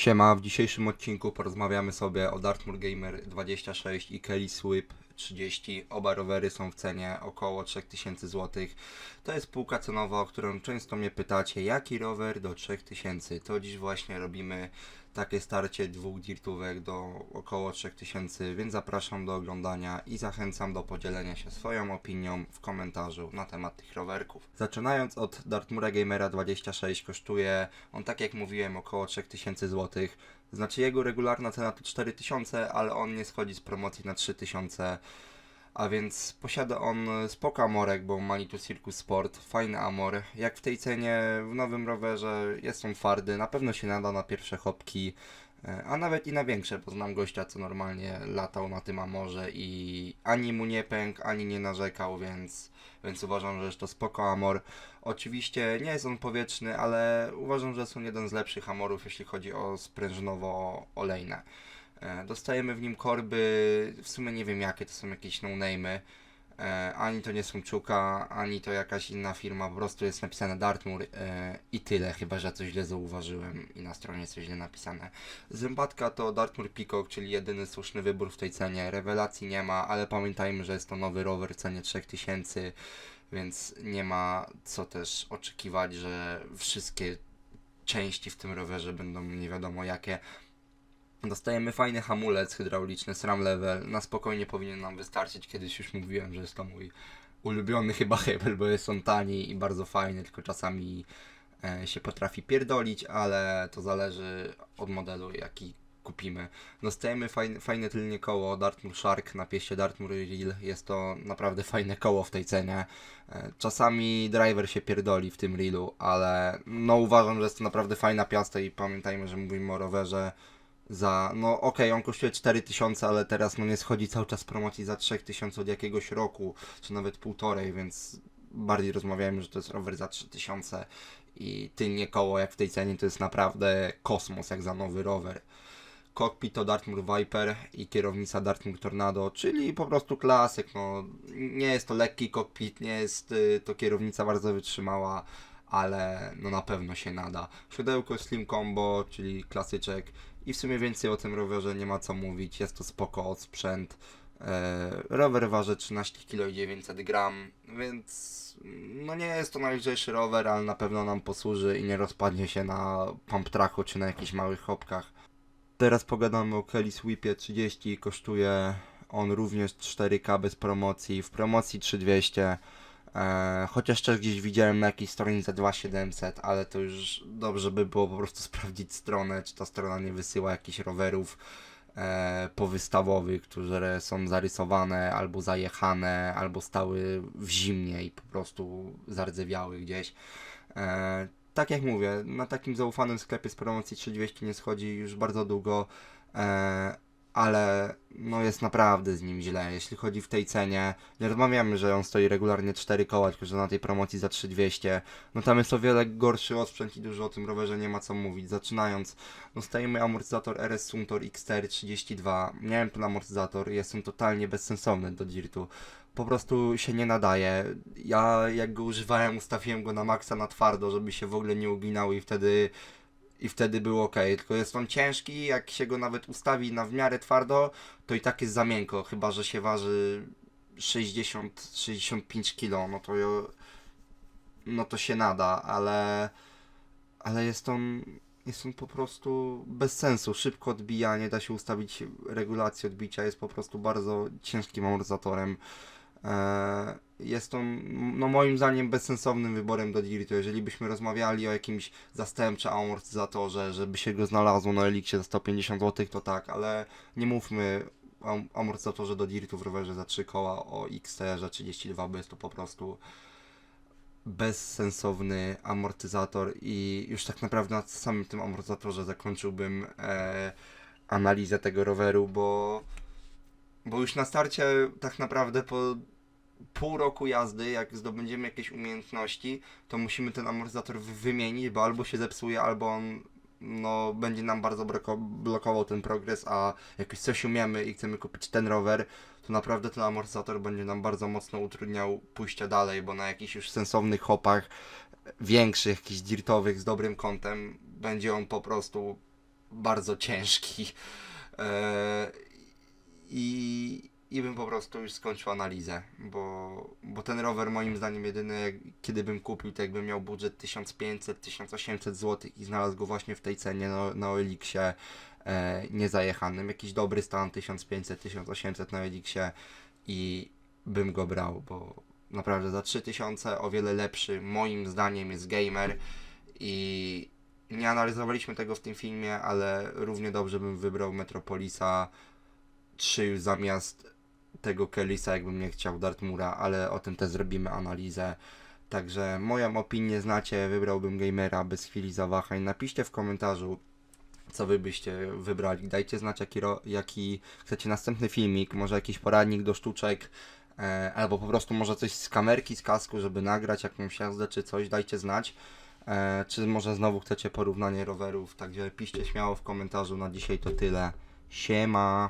Siema, w dzisiejszym odcinku porozmawiamy sobie o Dartmoor Gamer 26 i Kelly Sweep 30. Oba rowery są w cenie około 3000 zł. To jest półka cenowa, o którą często mnie pytacie, jaki rower do 3000. To dziś właśnie robimy takie starcie dwóch dirtówek do około 3000, więc zapraszam do oglądania i zachęcam do podzielenia się swoją opinią w komentarzu na temat tych rowerków. Zaczynając od Dartmoora Gamera 26 kosztuje on tak jak mówiłem około 3000 zł. Znaczy jego regularna cena to 4000, ale on nie schodzi z promocji na 3000. A więc posiada on spoko amorek, bo Manitou Circus Sport, fajny amor. Jak w tej cenie w nowym rowerze jest on twardy, na pewno się nada na pierwsze hopki, e, a nawet i na większe, bo znam gościa, co normalnie latał na tym amorze i ani mu nie pękł, ani nie narzekał, więc, więc uważam, że jest to spoko amor. Oczywiście nie jest on powietrzny, ale uważam, że on jeden z lepszych amorów, jeśli chodzi o sprężynowo-olejne. E, Dostajemy w nim korby, w sumie nie wiem jakie, to są jakieś no-name'y. E, Ani to nie są Czuka, ani to jakaś inna firma, po prostu jest napisane Dartmoor e, i tyle, chyba że coś źle zauważyłem i na stronie coś źle napisane. Zębatka to Dartmoor Peacock, czyli jedyny słuszny wybór w tej cenie. Rewelacji nie ma, ale pamiętajmy, że jest to nowy rower w cenie 3000, więc nie ma co też oczekiwać, że wszystkie części w tym rowerze będą nie wiadomo jakie. Dostajemy fajny hamulec hydrauliczny SRAM Level. Na spokojnie powinien nam wystarczyć. Kiedyś już mówiłem, że jest to mój ulubiony chyba hebel, bo jest on tani i bardzo fajny, tylko czasami e, się potrafi pierdolić, ale to zależy od modelu, jaki kupimy. Dostajemy fajne, fajne tylnie koło Dartmoor Shark na pieście Dartmoor Reel. Jest to naprawdę fajne koło w tej cenie. E, Czasami driver się pierdoli w tym reelu, ale no uważam, że jest to naprawdę fajna piasta i pamiętajmy, że mówimy o rowerze za, no okej, on kosztuje 4000, ale teraz no nie schodzi cały czas promocji za 3000 od jakiegoś roku, czy nawet półtorej, więc bardziej rozmawiamy, że to jest rower za 3000 i tylnie koło jak w tej cenie to jest naprawdę kosmos jak za nowy rower. Cockpit to Dartmoor Viper i kierownica Dartmoor Tornado, czyli po prostu klasyk, no nie jest to lekki cockpit, nie jest y, to kierownica bardzo wytrzymała, ale no na pewno się nada. Siodełko Slim Combo, czyli klasyczek i w sumie więcej o tym rowerze nie ma co mówić, jest to spoko sprzęt. E, rower waży 13 kg i 900 gram, więc no nie jest to najlżejszy rower, ale na pewno nam posłuży i nie rozpadnie się na pump tracku czy na jakichś małych hopkach. Teraz pogadamy o Kelly Sweepie 30, kosztuje on również 4K bez promocji, w promocji 3200. E, chociaż też gdzieś widziałem na jakiejś stronie za 2700, ale to już dobrze by było po prostu sprawdzić stronę, czy ta strona nie wysyła jakichś rowerów e, powystawowych, które są zarysowane, albo zajechane, albo stały w zimnie i po prostu zardzewiały gdzieś. E, tak jak mówię, na takim zaufanym sklepie z promocji 3200 nie schodzi już bardzo długo, ale no jest naprawdę z nim źle. Jeśli chodzi w tej cenie, nie rozmawiamy, że on stoi regularnie 4 koła, tylko że na tej promocji za 3200, no tam jest o wiele gorszy osprzęt i dużo o tym rowerze nie ma co mówić. Zaczynając, dostajemy amortyzator RS Suntor XTR 32. Miałem ten amortyzator, jest on totalnie bezsensowny do dirtu. Po prostu się nie nadaje. Ja jak go używałem, ustawiłem go na maksa na twardo, żeby się w ogóle nie uginał i wtedy i wtedy było ok. Tylko jest on ciężki, jak się go nawet ustawi na w miarę twardo, to i tak jest za miękko, chyba że się waży 60-65 kg, no to no to się nada, ale ale jest on jest on po prostu bez sensu, szybko odbija, nie da się ustawić regulacji odbicia, jest po prostu bardzo ciężkim amortyzatorem. Eee, Jest on, no moim zdaniem, bezsensownym wyborem do Dirtu. Jeżeli byśmy rozmawiali o jakimś zastępczym amortyzatorze, żeby się go znalazło na Elixie za 150 zł, to tak, ale nie mówmy o am- amortyzatorze do Dirtu w rowerze za 3 koła o XTR 32, bo jest to po prostu bezsensowny amortyzator i już tak naprawdę na samym tym amortyzatorze zakończyłbym e, analizę tego roweru, bo bo już na starcie tak naprawdę po pół roku jazdy, jak zdobędziemy jakieś umiejętności, to musimy ten amortyzator wy- wymienić, bo albo się zepsuje, albo on no, będzie nam bardzo blokował ten progres, a jak coś umiemy i chcemy kupić ten rower, to naprawdę ten amortyzator będzie nam bardzo mocno utrudniał pójście dalej, bo na jakichś już sensownych hopach, większych, jakichś dirtowych, z dobrym kątem, będzie on po prostu bardzo ciężki. E, I, I bym po prostu już skończył analizę, bo, bo ten rower moim zdaniem jedyny, jak, kiedy bym kupił, to jakbym miał budżet 1500-1800 zł i znalazł go właśnie w tej cenie na, na Elixie e, niezajechanym. Jakiś dobry stan 1500-1800 na Elixie i bym go brał, bo naprawdę za 3000 o wiele lepszy moim zdaniem jest gamer i nie analizowaliśmy tego w tym filmie, ale równie dobrze bym wybrał Metropolisa 3 już zamiast tego Kellisa, jakbym nie chciał Dartmura, ale o tym też zrobimy analizę. Także moją opinię znacie, wybrałbym gamera bez chwili zawahań. Napiszcie w komentarzu, co wy byście wybrali. Dajcie znać, jaki, jaki chcecie następny filmik, może jakiś poradnik do sztuczek, e, albo po prostu może coś z kamerki, z kasku, żeby nagrać jakąś jazdę czy coś, dajcie znać. E, czy może znowu chcecie porównanie rowerów, także piszcie śmiało w komentarzu. Na dzisiaj to tyle. Siema.